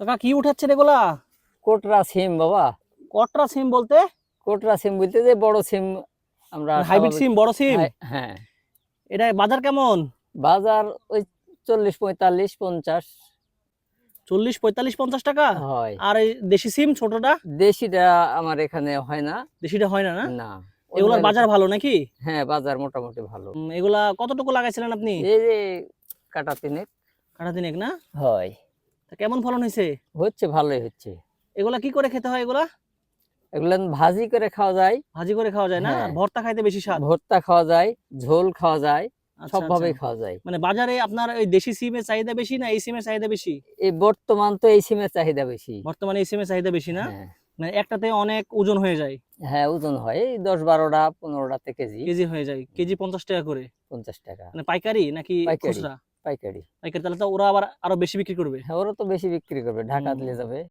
কাকা কি উঠাচ্ছেন এগুলা? কোটরা সিম বাবা। কটরা সিম বলতে? কোটরা সিম বলতে যে বড় সিম আমরা হাইব্রিড সিম বড় সিম? হ্যাঁ, এটা বাজার কেমন? বাজার ওই চল্লিশ পঁয়তাল্লিশ পঞ্চাশ। চল্লিশ পঁয়তাল্লিশ পঞ্চাশ টাকা? হয়। আর এই দেশি সিম ছোটটা? দেশিটা আমার এখানে হয় না। দেশিটা হয় না না? না। এগুলার বাজার ভালো নাকি? হ্যাঁ বাজার মোটামুটি ভালো। এগুলা কতটুকু লাগাইছিলেন আপনি? এই যে কাটা তিনেক। কাটা দিনেক না? হয়। তা কেমন ফলন হয়েছে হচ্ছে ভালোই হচ্ছে। এগুলা কি করে খেতে হয় এগুলা? এগুলো ভাজি করে খাওয়া যায়। ভাজি করে খাওয়া যায় না? হ্যাঁ। ভর্তা খাইতে বেশি স্বাদ? ভর্তা খাওয়া যায় ঝোল খাওয়া যায় আচ্ছা, সব ভাবে আচ্ছা। খাওয়া যায়। মানে বাজারে আপনার ওই দেশি সিমের চাহিদা বেশি না এই সিমের চাহিদা বেশি? এই বর্তমান তো এই সিমের চাহিদা বেশি। বর্তমানে এই সিমের চাহিদা বেশি না? হ্যাঁ। মানে একটাতে অনেক ওজন হয়ে যায়। হ্যাঁ ওজন হয়। এই দশ বারোটা পনেরোটাতে কেজি। কেজি হয়ে যায়। কেজি পঞ্চাশ টাকা করে। পঞ্চাশ টাকা। মানে পাইকারি নাকি খুচরা? পাইকারি। পাইকারি তাহলে তো ওরা আবার আরও বেশি বিক্রি করবে? হ্যাঁ ওরা তো বেশি বিক্রি করবে ঢাকা। দিলে যাবে।